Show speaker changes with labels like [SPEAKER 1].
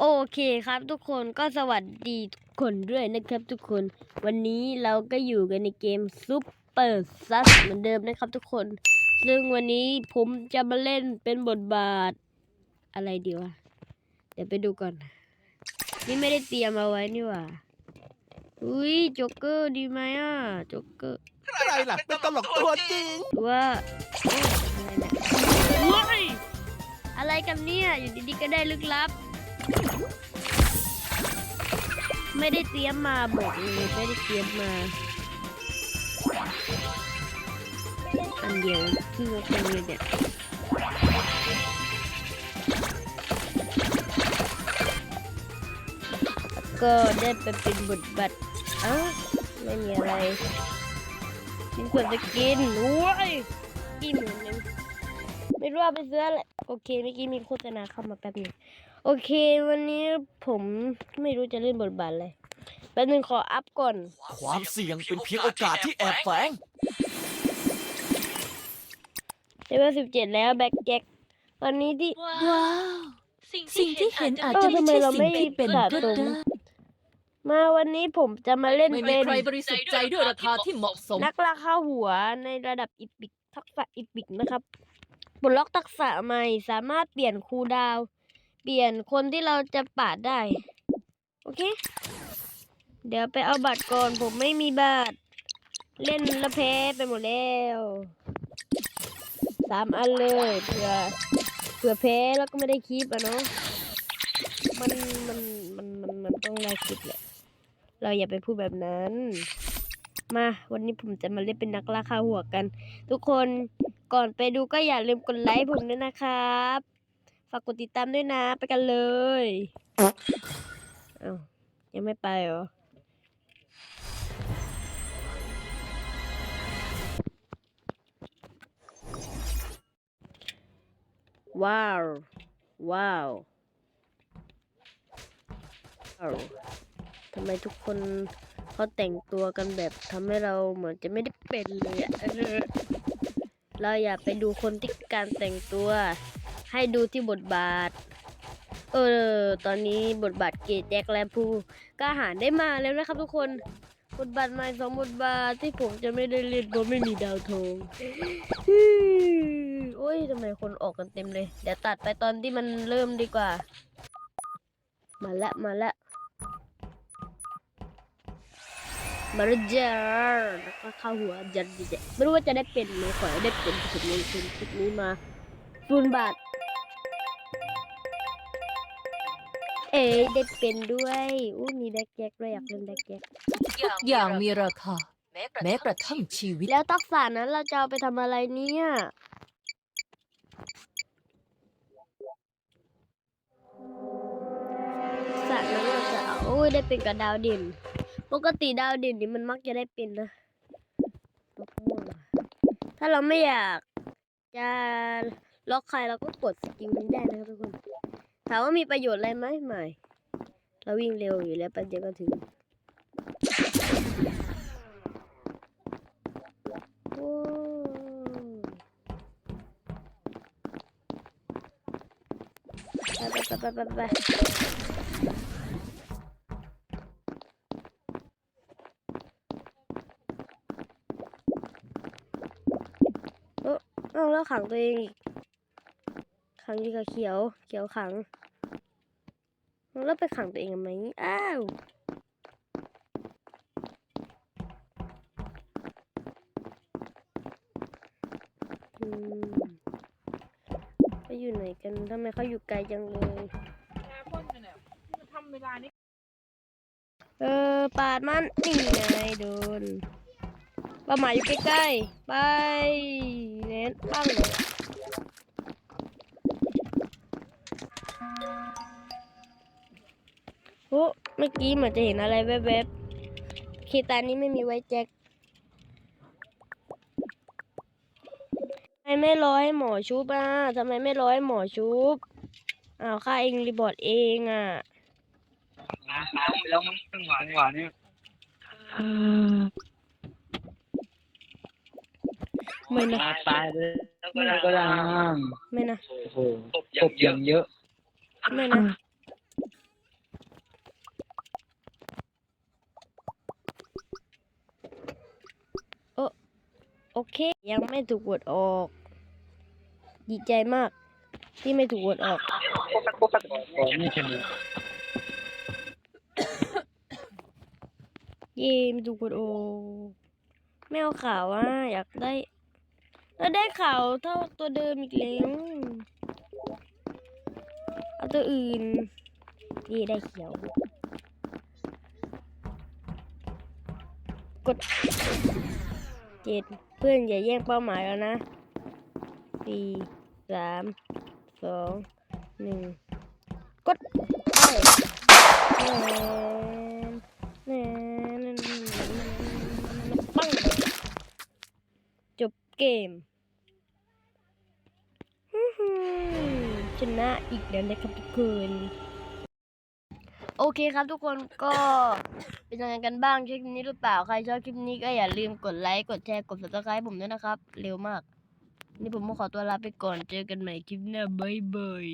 [SPEAKER 1] โอเคครับทุกคนก็สวัสดีทุกคนด้วยนะครับทุกคน วันนี้เราก็อยู่กันในเกมซุปเปอร์ซัสเหมือนเดิมนะครับทุกคน ซึ่งวันนี้ผมจะมาเล่นเป็นบทบาท อะไรดีวะ เดี๋ยวไปดูก่อน นี่ไม่ได้เตรียมเอาไว้นี่หว่า อุ้ยโจ๊กเกอร์ดีไหมอะโจ๊กเกอร์
[SPEAKER 2] ใครล่ะเป็นตลกตัวจริง
[SPEAKER 1] หรือว่าเอ๊ะอะไรเนี่ยเฮ้ยอะไรกันเนี่ยอยู่ดีๆก็ได้ลึกลับ ไม่ได้เตรียมมาบอกเลยไม่ได้เตรียมมา อันเดียวที่เราเป็นเลยเนี่ยก็ได้ไปเป็นบทบาทเอ้าไม่มีอะไรกินส่วนจะกินโอ้ยกินหมื่นหนึง ไม่รู้ว่าไปซื้ออะไรโอเคเมื่อกี้มีโฆษณาเข้ามาแป๊บหนึงโอเค วันนี้ผมไม่รู้จะเล่นบทบาทอะไรแป๊บหนึงขออัพก่อน
[SPEAKER 2] ความเสี่ยงเป็นเพียงโอกาสที่แอบแฝง
[SPEAKER 1] เลเวลสิบเจ็ดแล้วแบ็คแจ็คตอนนี้ที่
[SPEAKER 3] ว้าว สิ่
[SPEAKER 4] สิ่
[SPEAKER 3] ง
[SPEAKER 4] ง
[SPEAKER 3] ที่
[SPEAKER 4] ที่
[SPEAKER 3] เห็
[SPEAKER 4] เห็
[SPEAKER 3] น
[SPEAKER 4] น
[SPEAKER 3] อา
[SPEAKER 4] อา
[SPEAKER 3] จ
[SPEAKER 4] จ
[SPEAKER 3] จะ
[SPEAKER 4] จะ
[SPEAKER 3] ไม่
[SPEAKER 4] ไม่
[SPEAKER 3] ใช่
[SPEAKER 4] ใช่
[SPEAKER 1] ทำไมเรา
[SPEAKER 4] สิ่
[SPEAKER 1] ไม่
[SPEAKER 4] งที่เป็น
[SPEAKER 1] สะ
[SPEAKER 4] ก็
[SPEAKER 1] สม
[SPEAKER 4] ได้
[SPEAKER 1] มาวันนี้ผมจะมาเล่น
[SPEAKER 4] ไม่มี
[SPEAKER 1] เป็น
[SPEAKER 4] ใครบริสุทธิ์ใจด้วยราคาที่เหมาะสม
[SPEAKER 1] นักล่าข้าหัวในระดับอีพิกทักษะอีพิกนะครับ ปลดล็อกทักษะใหม่สามารถเปลี่ยนครูดาว เปลี่ยนคนที่เราจะปาดได้ โอเค เดี๋ยวไปเอาบัตรก่อน ผมไม่มีบัตร เล่นและแพ้ไปหมดแล้วสามอันเลยเผื่อเผื่อแพ้แล้วก็ไม่ได้คลิปอะเนาะมันมันมันมันมันต้องได้คลิปแหละ เราอย่าไปพูดแบบนั้น มาวันนี้ผมจะมาเล่นเป็นนักล่าค่าหัวกัน ทุกคน ก่อนไปดูก็อย่าลืมกดไลค์ผมด้วยนะครับ ฝากกดติดตามด้วยนะ ไปกันเลยเอา้ายังไม่ไปเหรอว้าว ว้าวว้าวทำไมทุกคนเขาแต่งตัวกันแบบทำให้เราเหมือนจะไม่ได้เป็นเลยอะ เราอย่าไปดูคนที่การแต่งตัว ให้ดูที่บทบาท เออ ตอนนี้บทบาทเกตแจ็คและผู้กล้าหาญได้มาแล้วนะครับทุกคน บทบาทใหม่สองบทบาทที่ผมจะไม่ได้เล่นเพราะไม่มีดาวทองโอ้ยทำไมคนออกกันเต็มเลย เดี๋ยวตัดไปตอนที่มันเริ่มดีกว่า มาละมาละ มาแล้วจ้าแล้วก็เข้าหัวจัดเด็ไม่รู้ว่าจะได้เป็นไหมขอให้ได้เป็นถึงลงทุนคลิปนี้มาศูนย์บาท เอ๋ได้เป็นด้วยอู้มีแบ็คแจ็คด้วยอยากเล่นแบ็คแจ็ค
[SPEAKER 4] ทุกอย่างมีราคา แม้กระ
[SPEAKER 3] ทั่ง
[SPEAKER 4] ชีวิต
[SPEAKER 1] แล้วทักษะนั้นเราจะเอาไปทำอะไรเนี่ยทักษะนั้นเราจะเอาโอ้ยได้เป็นกับดาวด่น ปกติดาวเด่นนี่มันมักจะได้เป็นนะถ้าเราไม่อยากจะล็อกใครเราก็กดสกิลนี้ได้นะครับทุกคน ถามว่ามีประโยชน์อะไรไหมไม่ เราวิ่งเร็วอยู่แล้วป๊บเดียวก็ถึงโอ้ไปไปไปไปไปไปเอ้า เอ้าแล้วขังตัวเองอีก ขังอยู่กับเขียว เขียวขัง แล้วไปขังตัวเองทำไมอ้าวอืมไปอยู่ไหนกันทำไมเขาอยู่ไกลจังเลยเออ ปาดมันนี่ไงโดน เป้าหมายอยู่ใกล้ๆ ไปเน้นบ้างเลยโอ้เมื่อกี้เหมือนจะเห็นอะไรแวบๆเคตานี้ไม่มีไว้แจ็คทำไมไม่รอให้หมอชุบอะทำไมไม่รอให้หมอชุบอ้าวข้าเองรีบอร์ดเองอะ
[SPEAKER 5] แล้วมันจังหวะจังหวะนี้
[SPEAKER 1] ไม่นะ
[SPEAKER 5] ตายเลแล้วก็ยัง
[SPEAKER 1] ไม่นะ
[SPEAKER 5] โอ้โหกบอย่างเยอะ
[SPEAKER 1] ไม่นะ โอโอเค ยังไม่ถูกกดออก ดีใจมาก ที่ไม่ถูกกดออก
[SPEAKER 5] นี่ใชนะ
[SPEAKER 1] เย่ไม่ถูกกดออก ไม่เอาขาวอ่าอยากได้ แล้วได้ขาวเท่าตัวเดิมอีกแล้วเอาตัวอื่นเย่ได้เขียว กดเจ็ดเพื่อนอย่าแย่งเป้าหมายแล้วนะสี่สามสองหนึ่งกดไป เกมชนะอีกแล้วนะครับทุกคนโอเคครับทุกคนก็เป็นยังไงกันบ้างคลิปนี้หรือเปล่าใครชอบคลิปนี้ก็อย่าลืมกดไลค์กดแชร์กด subscribe ผมด้วยนะครับ เร็วมาก นี่ผมก็ขอตัวลาไปก่อนเจอกันใหม่คลิปหน้าบ๊ายบาย